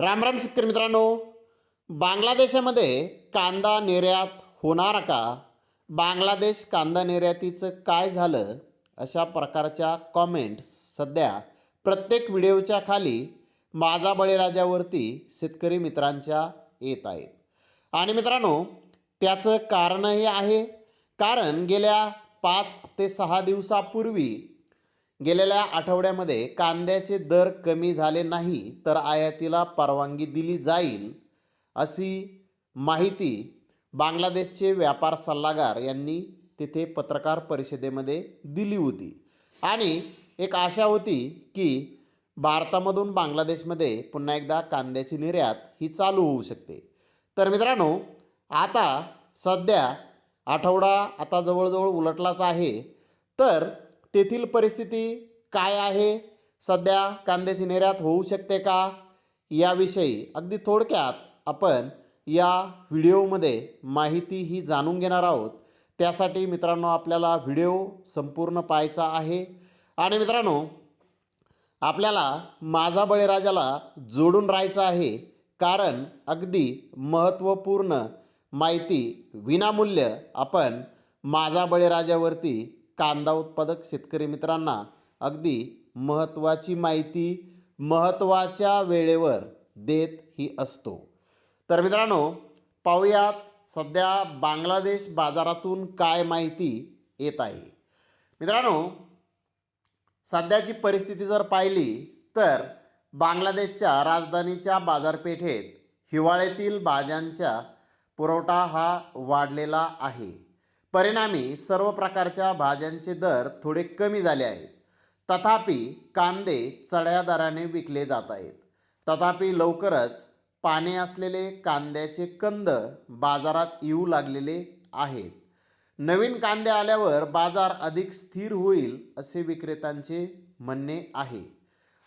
राम राम शेतकरी मित्रांनो. बांगलादेशामध्ये कांदा निर्यात होणार का? बांगलादेश कांदा निर्यातीचं काय झालं? अशा प्रकारच्या कॉमेंट्स सध्या प्रत्येक व्हिडिओच्या खाली माझा बळीराजावरती शेतकरी मित्रांच्या येत आहेत. आणि मित्रांनो त्याचं कारणही आहे. कारण गेल्या पाच ते सहा दिवसापूर्वी गेलेल्या आठवड्यामध्ये कांद्याचे दर कमी झाले नाही तर आयातीला परवानगी दिली जाईल अशी माहिती बांगलादेशचे व्यापार सल्लागार यांनी तिथे पत्रकार परिषदेमध्ये दिली होती. आणि एक आशा होती की भारतामधून बांगलादेशमध्ये पुन्हा एकदा कांद्याची निर्यात ही चालू होऊ शकते. तर मित्रांनो आता सध्या आठवडा आता जवळजवळ उलटलाच आहे. तर तेथील परिस्थिती काय आहे? सध्या कांद्याची निर्यात होऊ शकते का? याविषयी अगदी थोडक्यात आपण या व्हिडिओमध्ये माहिती ही जाणून घेणार आहोत. त्यासाठी मित्रांनो आपल्याला व्हिडिओ संपूर्ण पाहायचा आहे. आणि मित्रांनो आपल्याला माझा बळीराजाला जोडून राहायचं आहे. कारण अगदी महत्त्वपूर्ण माहिती विनामूल्य आपण माझा बळीराजावरती कांदा उत्पादक शेतकरी मित्रांना अगदी महत्त्वाची माहिती महत्त्वाच्या वेळेवर देत ही असतो. तर मित्रांनो पाहूयात सध्या बांगलादेश बाजारातून काय माहिती येत आहे. मित्रांनो सध्याची परिस्थिती जर पाहिली तर बांगलादेशच्या राजधानीच्या बाजारपेठेत हिवाळ्यातील भाज्यांचा पुरवठा हा वाढलेला आहे. परिणामी सर्व प्रकारच्या भाज्यांचे दर थोडे कमी झाले आहेत. तथापि कांदे चढ्या दराने विकले जात आहेत. तथापि लवकरच पाने असलेले कांद्याचे कंद बाजारात येऊ लागलेले आहेत. नवीन कांदे आल्यावर बाजार अधिक स्थिर होईल असे विक्रेत्यांचे म्हणणे आहे.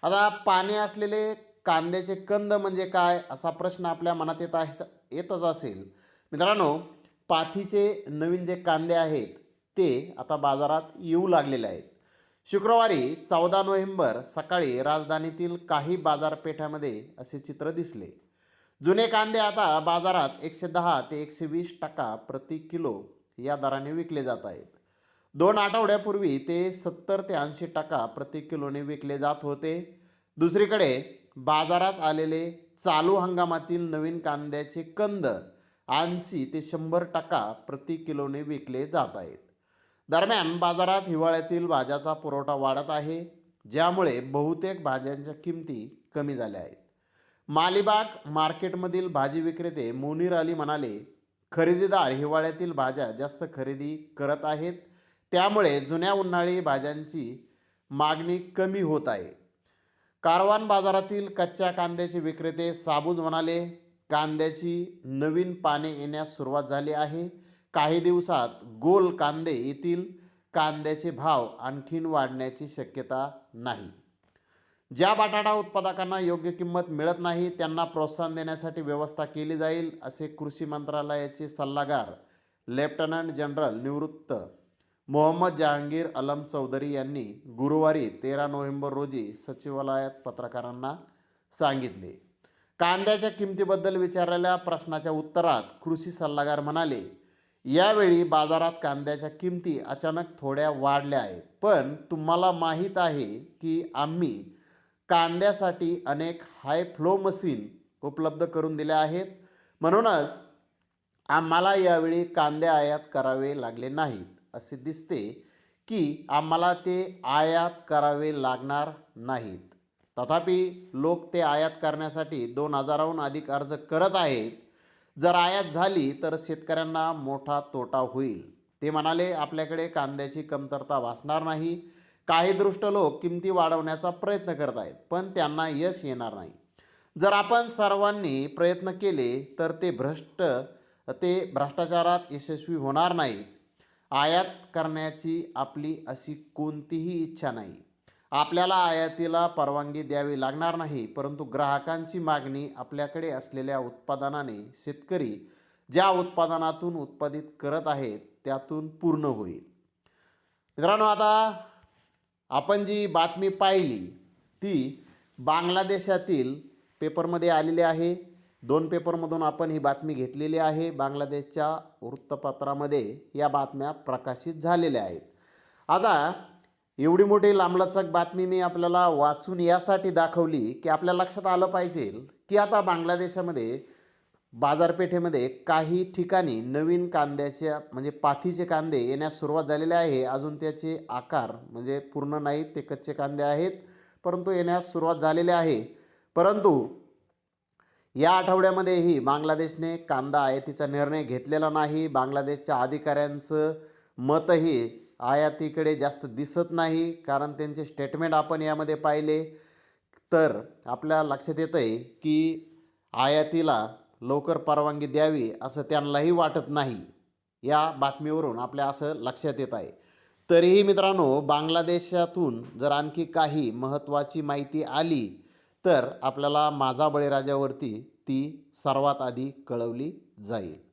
आता पाने असलेले कांद्याचे कंद म्हणजे काय असा प्रश्न आपल्या मनात येत आहे येतच असेल. मित्रांनो पाथीचे नवीन जे कांदे आहेत ते आता बाजारात येऊ लागलेले आहेत. शुक्रवारी चौदा नोव्हेंबर सकाळी राजधानीतील काही बाजारपेठामध्ये असे चित्र दिसले. जुने कांदे आता बाजारात एकशे दहा ते एकशे वीस टक्का प्रति किलो या दराने विकले जात आहेत. दोन आठवड्यापूर्वी ते सत्तर ते ऐंशी टक्का प्रति किलोने विकले जात होते. दुसरीकडे बाजारात आलेले चालू हंगामातील नवीन कांद्याचे कंद ऐंशी ते शंभर टक्का प्रति किलोने विकले जात आहेत. दरम्यान बाजारात हिवाळ्यातील भाज्याचा पुरवठा वाढत आहे ज्यामुळे बहुतेक भाज्यांच्या किमती कमी झाल्या आहेत. मालिबाग मार्केटमधील भाजी विक्रेते मुनीर अली म्हणाले खरेदीदार हिवाळ्यातील भाज्या जास्त खरेदी करत आहेत त्यामुळे जुन्या उन्हाळी भाज्यांची मागणी कमी होत आहे. कारवान बाजारातील कच्च्या कांद्याचे विक्रेते साबूज म्हणाले कांद्याची नवीन पाने येण्यास सुरुवात झाली आहे. काही दिवसात गोल कांदे येथील कांद्याचे भाव आणखीन वाढण्याची शक्यता नाही. ज्या बटाटा उत्पादकांना योग्य किंमत मिळत नाही त्यांना प्रोत्साहन देण्यासाठी व्यवस्था केली जाईल असे कृषी मंत्रालयाचे सल्लागार लेफ्टनंट जनरल निवृत्त मोहम्मद जहांगीर अलम चौधरी यांनी गुरुवारी तेरा नोव्हेंबर रोजी सचिवालयात पत्रकारांना सांगितले. कांद्याच्या किमतीबद्दल विचारलेल्या प्रश्नाच्या उत्तरात कृषी सल्लागार म्हणाले यावेळी बाजारात कांद्याच्या किमती अचानक थोड्या वाढल्या आहेत पण तुम्हाला माहीत आहे की आम्ही कांद्यासाठी अनेक हाय फ्लो मशीन उपलब्ध करून दिल्या आहेत. म्हणूनच आम्हाला यावेळी कांदे आयात करावे लागले नाहीत असे दिसते की आम्हाला ते आयात करावे लागणार नाहीत. तथापि लोक ते आयात करण्यासाठी दोन हजाराहून अधिक अर्ज करत आहेत. जर आयात झाली तर शेतकऱ्यांना मोठा तोटा होईल. ते म्हणाले आपल्याकडे कांद्याची कमतरता भासणार नाही. काही दृष्ट लोक किमती वाढवण्याचा प्रयत्न करत आहेत पण त्यांना यश येणार नाही. जर आपण सर्वांनी प्रयत्न केले तर ते भ्रष्ट ते भ्रष्टाचारात यशस्वी होणार नाहीत. आयात करण्याची आपली अशी कोणतीही इच्छा नाही. आपल्याला आयातीला परवानगी द्यावी लागणार नाही परंतु ग्राहकांची मागणी आपल्याकडे असलेल्या उत्पादनाने शेतकरी ज्या उत्पादनातून उत्पादित करत आहेत त्यातून पूर्ण होईल. मित्रांनो आता आपण जी बातमी पाहिली ती बांगलादेशातील पेपरमध्ये आलेली आहे. दोन पेपरमधून आपण ही बातमी घेतलेली आहे. बांगलादेशच्या वृत्तपत्रामध्ये या बातम्या प्रकाशित झालेल्या आहेत. आता एवढी मोठी लांबलचक बातमी मी आपल्याला वाचून यासाठी दाखवली की आपल्या लक्षात आलं पाहिजे की आता बांगलादेशामध्ये बाजारपेठेमध्ये काही ठिकाणी नवीन कांद्याच्या म्हणजे पाथीचे कांदे येण्यास सुरुवात झालेली आहे. अजून त्याचे आकार म्हणजे पूर्ण नाहीत ते कच्चे कांदे आहेत परंतु येण्यास सुरुवात झालेली आहे. परंतु या आठवड्यामध्येही बांगलादेशने कांदा आयातीचा निर्णय घेतलेला नाही. बांगलादेशच्या अधिकाऱ्यांचं मतही आयातीकडे जास्त दिसत नाही कारण त्यांचे स्टेटमेंट आपण यामध्ये पाहिले. तर आपल्या लक्षात येतं आहे की आयातीला लवकर परवानगी द्यावी असं त्यांनाही वाटत नाही. या बातमीवरून आपल्या असं लक्षात येत आहे. तरीही मित्रांनो बांगलादेशातून जर आणखी काही महत्त्वाची माहिती आली तर आपल्याला माझा बळीराजावरती ती सर्वात आधी कळवली जाईल.